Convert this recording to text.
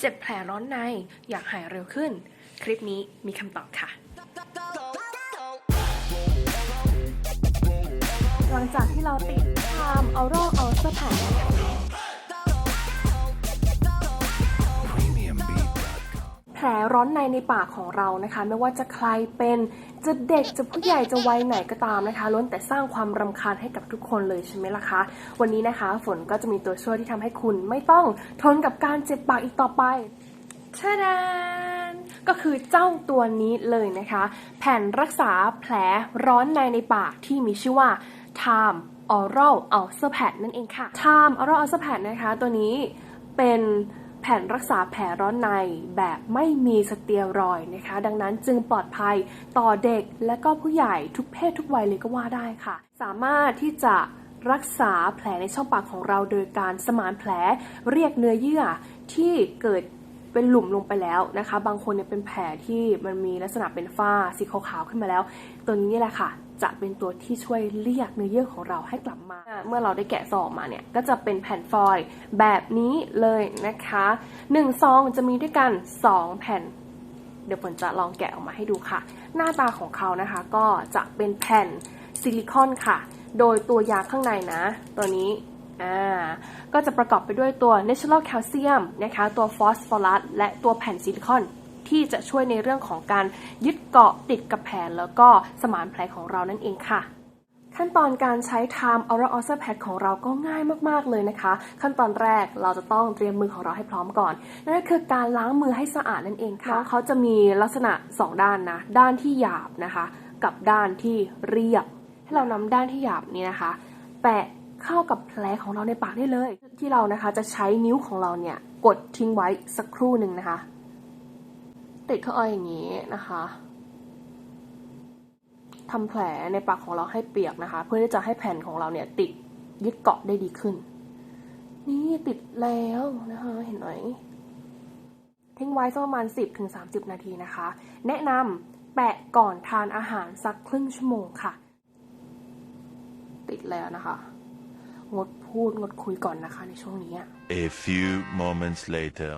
เจ็บแผลร้อนใน อยากหายเร็วขึ้น คลิปนี้มีคำตอบค่ะ หลังจากที่เราติดทามเอาโรคเอาเสื้อแผ่น ผลร้อนในในปากของเรานะคะ ไม่ว่าจะใครเป็นจะเด็กจะผู้ใหญ่จะวัยไหนก็ตามนะคะ ล้วนแต่สร้างความรำคาญให้กับทุกคนเลยใช่ไหมล่ะคะ วันนี้นะคะ ฝนก็จะมีตัวช่วยที่ทำให้คุณไม่ต้องทนกับการเจ็บปากอีกต่อไปชาดานก็คือเจ้าตัวนี้เลยนะคะ แผ่นรักษาแผลร้อนในในปากที่มีชื่อว่า Time Oral Ulcer Pad นั่นเองค่ะ Time Oral Ulcer Pad นะคะ ตัวนี้เป็น แผ่นรักษาแผลร้อนในแบบไม่มีสเตียรอยนะคะ ดังนั้นจึงปลอดภัยต่อเด็กและก็ผู้ใหญ่ทุกเพศทุกวัยเลยก็ว่าได้ค่ะ สามารถที่จะรักษาแผลในช่องปากของเราโดยการสมานแผลเรียกเนื้อเยื่อที่เกิด เป็นหลุมลงไปแล้วนะคะ บางคนเนี่ยเป็นแผลที่มันมีลักษณะเป็นฝ้าสีขาวๆขึ้นมาแล้ว ตัวนี้นี่แหละค่ะ จะเป็นตัวที่ช่วยเรียกเนื้อเยื่อของเราให้กลับมา เมื่อเราได้แกะซองมาเนี่ย ก็จะเป็นแผ่นฟอยล์แบบนี้เลยนะคะ1ซองจะมีด้วยกัน 2 แผ่น เดี๋ยวฝนจะลองแกะออกมาให้ดูค่ะ หน้าตาของเขานะคะก็จะเป็นแผ่นซิลิคอนค่ะ โดยตัวยาข้างในนะ ตัวนี้ อ่าก็จะประกอบไปด้วยตัว natural calcium นะคะตัวฟอสฟอรัสและตัวแผ่นซิลิคอนที่จะช่วยในเรื่องของการยึดเกาะติดกับแผลแล้วก็สมานแผลของเรานั่นเองค่ะ ขั้นตอนการใช้ Time Oral Ulcer Pad ของเราก็ง่ายมากๆเลยนะคะ ขั้นตอนแรกเราจะต้องเตรียมมือของเราให้พร้อมก่อน นั่นก็คือการล้างมือให้สะอาดนั่นเองค่ะเขาจะมีลักษณะ 2 ด้านนะ ด้านที่หยาบนะคะ กับด้านที่เรียบ ให้เรานำด้านที่หยาบนี้นะคะ แปะ เข้ากับแผลของเราในปากได้เลย ที่เรานะคะจะใช้นิ้วของเราเนี่ยกดทิ้งไว้สักครู่หนึ่งนะคะ ติดเข้าไปอย่างนี้นะคะทำแผลในปากของเราให้เปียกนะคะ เพื่อที่จะให้แผ่นของเราเนี่ยติดยึดเกาะได้ดีขึ้น นี่ติดแล้วนะคะเห็นไหมทิ้งไว้สักประมาณ 10-30 นาทีนะคะ แนะนำแปะก่อนทานอาหารสักครึ่งชั่วโมงค่ะ ติดแล้วนะคะ งดพูดงดคุยก่อนนะคะในช่วงนี้ A few moments later.